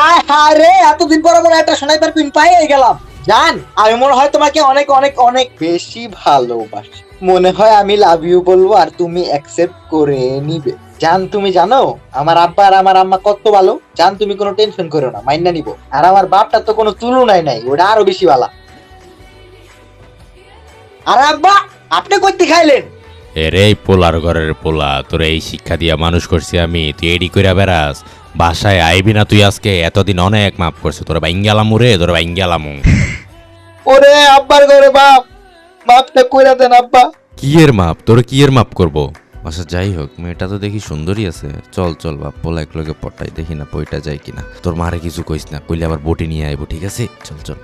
আয়, হায় রে, এতদিন পরে হয় একটা পিন গেলাম। জান, আমি মনে হয় তোমাকে অনেক অনেক অনেক বেশি ভালোবাসি। মনে হয় আমি লাভ ইউ বলব আর তুমি অ্যাকসেপ্ট করে নিবে। জান, তুমি জানো, আমার আব্বা আর আমার আম্মা কত ভালো। জান, তুমি কোনো টেনশন করো না মাইন্না নিব। আর আমার বাপটা তো কোনো তুলনাই নাই, ওটা আরও বেশি আর আব্বা, আপনি করতে খাইলেন? এরে পোলার ঘরের পোলা, তোর এই শিক্ষা দিয়া মানুষ করছি আমি, তুই এডি কইরা বেড়াস। বাসায় আইবি না তুই আজকে? এতদিন অনেক মাপ করছে। তোর বাইঙ্গালামু রে তোর বাইঙ্গালামু। ওরে আব্বার ঘরে বাপ। বাপটা কইরা দেন আব্বা। কি এর মাপ? তোর কি এর মাপ করব? আচ্ছা যাই হোক মেয়েটা তো দেখি সুন্দরী আছে। চল চল বাপ পোলা এক লগে পটাই দেখি না পইটা যায় কিনা। তোর মারে কিছু কইস না কইলে আবার বটি নিয়ে আইবো ঠিক আছে? চল চল।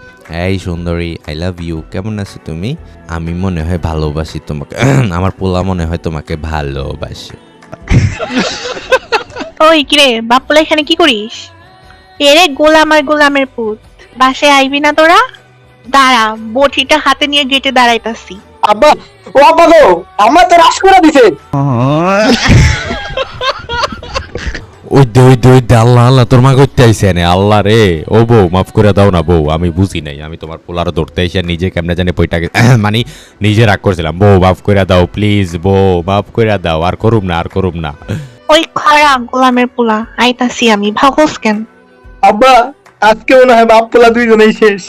এই সুন্দরী আই লাভ ইউ কেমন আছো তুমি? আমি মনে হয় ভালোবাসি তোমাকে। আমার পোলা মনে হয় তোমাকে ভালোবাসে। ওই কিরে বাপ্পলা এখানে কি করিস? এরে গোলাম আর গোলামের পুত। বাসে আইবি না তোরা? দাঁড়া বটিটা হাতে নিয়ে গেটে দাঁড়াইতাছি। আব্বা ও আব্বা গো আমার তো রাস করে দিছে। ওই দে ওই দে ওই দে আল্লাহ আল্লাহ তোর মা করতে আইসে নে আল্লাহ রে। ও বউ মাফ করে দাও না বউ আমি বুঝি নাই আমি তোমার পোলার ধরতে আইসে নিজে কেমনে জানি পইটাকে মানে নিজে রাগ করছিলাম। বউ মাফ করে দাও প্লিজ বউ মাফ করে দাও আর করুম না আর করুম না। ওই খরা গোলামের পোলা, আইতাছি আমি, ভাগস কেন? আব্বা আজকে মনে হয় বাপ পোলা দুইজনেই শেষ।